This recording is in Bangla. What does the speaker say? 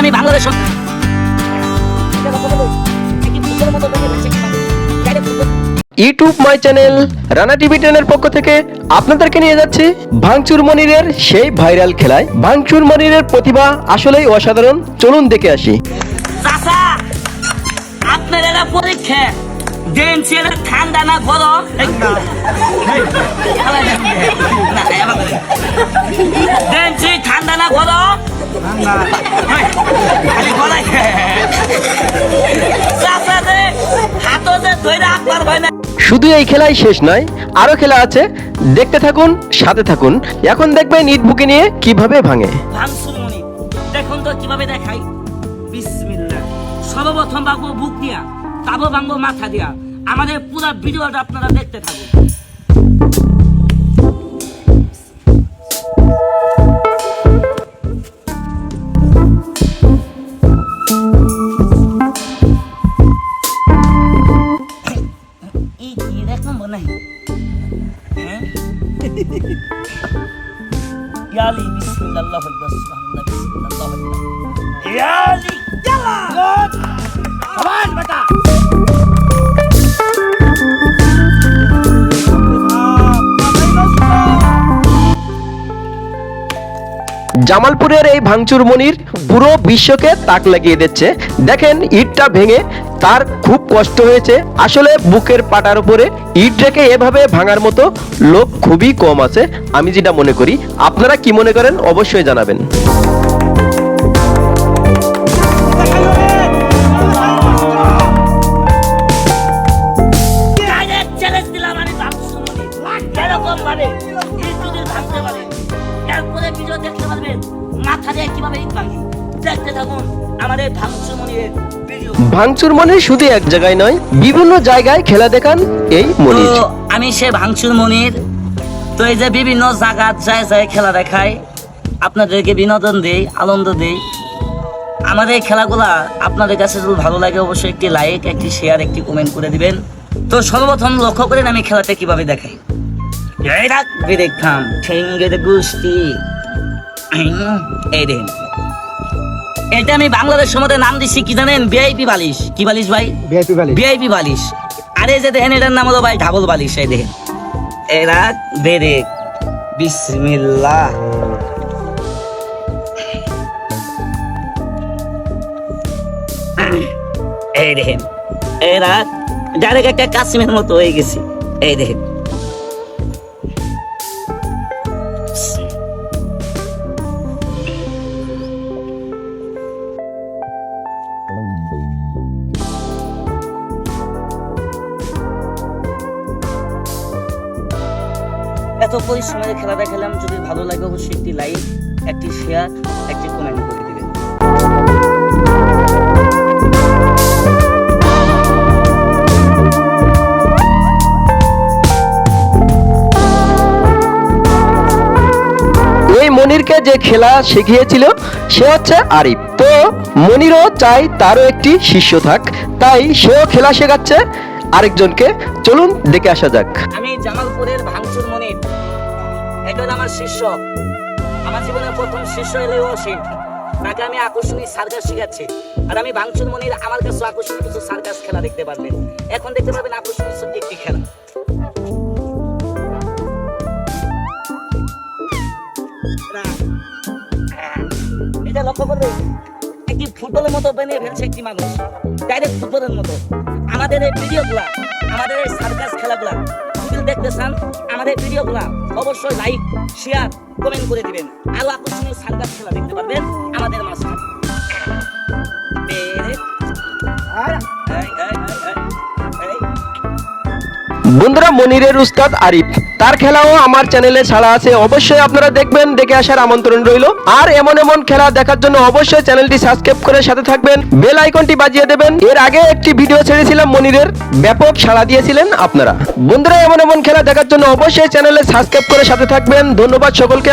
আমি Bangladesh YouTube my channel Rana TV টেনের পক্ষ থেকে আপনাদেরকে নিয়ে যাচ্ছি ভাঙচুর মনিরের সেই ভাইরাল খেলায়। ভাঙচুর মনিরের প্রতিভা আসলেই অসাধারণ। চলুন দেখে আসি। পরীক্ষা। শুধু এই খেলাই শেষ নয়, আরও খেলা আছে। দেখতে থাকুন, সাথে থাকুন। এখন দেখবেন ইট বুকে নিয়ে কীভাবে ভাঙে। দেখুন তো কীভাবে দেখাই। বিসমিল্লাহ। সর্বপ্রথম ভাঙবো বুক দিয়া, তারপর ভাঙবো মাথা দিয়া। আমাদের পুরো ভিডিওটা আপনারা দেখতে থাকুন। এই ইয়ালি বিসমিল্লাহ বিসমিল্লাহ ইয়ালি ইয়ালা জামালপুরের এই ভাঙচুর মনির পুরো বিশ্বকে তাক লাগিয়ে দিচ্ছে। দেখেন, ইটটা ভেঙে তার খুব কষ্ট হয়েছে। আসলে বুকের পাটার উপরে ইট রেখে এভাবে ভাঙার মতো লোক খুবই কম আছে। আমি যেটা মনে করি, আপনারা কি মনে করেন, অবশ্যই জানাবেন। এরপরে ভিডিও দেখতে পারবেন মাথা দিয়ে কীভাবে ভাঙি। দেখতে থাকুন আমাদের ভাঙচুর ভাঙচুর মনির শুধু এক জায়গায় নয় বিভিন্ন জায়গায় খেলা দেখান এই মনির। আমি সে ভাঙচুর মনির তো এই যে বিভিন্ন জায়গা যায় যায় খেলা দেখায় আপনাদেরকে বিনোদন দেই আনন্দ দেই। আমাদের এই খেলাগুলা আপনাদের কাছে যদি ভালো লাগে অবশ্যই একটি লাইক একটি শেয়ার একটি কমেন্ট করে দিবেন। তো সর্বপ্রথম লক্ষ্য করেন আমি খেলাটা কীভাবে দেখাই। এই রাখ দেখতাম ঠেঙ্গের গুষ্টি এই দেখেন। এটা আমি বাংলাদেশ মধ্যে নাম দিচ্ছি কি জানেন? ভিআইপি বালিশ। কি বালিশ ভাই? ভিআইপি ভ্যালি ভিআইপি বালিশ। আরে যে দেখেন এটার নাম হলো ভাই ডাবল বালিশ এই দেখেন। এরা বেরেক বিসমিল্লাহ। এই দেখেন। এরা ডাইরেক্ট একটা কাসিমের মতো হয়ে গেছে। এই দেখেন। এত পরিশ্রমের খেলা দেখালাম। যদি ভালো লাগে অবশ্যই একটি লাইক একটি শেয়ার একটি কমেন্ট করে মনিরকে যে খেলা শিখিয়েছিল, সে হচ্ছে আরিফ। তো মনিরও চাই তারও একটি শিষ্য থাক, তাই সেও খেলা শেখাচ্ছে। আরেকজনকে চলুন দেখে আসা যাক। আমি জামালপুরের ভাঙচুর মনির। হলো আমার শিষ্য। আমার জীবনের প্রথম শিষ্য এলে ও সে তাকে আমি আকর্ষণীয় সার্কাস শিখাচ্ছি। আর আমি ভাঙচুর মনির আমার কাছে আকর্ষণীয় কিছু সার্কাস খেলা দেখতে পারবেন এখন দেখতে পারবেন আকর্ষণীয় ছোট্ট একটি খেলা। এটা লক্ষ্য করবে, একটি ফুটবলের মতো বানিয়ে ফেলছে একটি মানুষ। ডাইরেক্ট ফুটবলের মতো। আমাদের এই ভিডিওগুলা আমাদের এই সার্কাস খেলাগুলা যদি দেখতে চান আমাদের ভিডিওগুলা অবশ্যই লাইক শেয়ার কমেন্ট করে দিবেন। আরও আকর্ষণীয় সার্কাস খেলা দেখতে পারবেন আমাদের মাঝখানে। বন্ধুরা মনিরের উস্তাদ আরিফ। তার খেলাও আমার চ্যানেলে ছাড়া আছে। অবশ্যই আপনারা দেখবেন, দেখে আসার আমন্ত্রণ রইল। আর এমন এমন খেলা দেখার জন্য অবশ্যই চ্যানেলটি সাবস্ক্রাইব করে সাথে থাকবেন। বেল আইকনটি বাজিয়ে দেবেন। এর আগে একটি ভিডিও ছেড়েছিলাম মনিরের। ব্যাপক সাড়া দিয়েছিলেন আপনারা। বন্ধুরা, এমন এমন খেলা দেখার জন্য অবশ্যই চ্যানেলে সাবস্ক্রাইব করে সাথে থাকবেন। ধন্যবাদ সকলকে।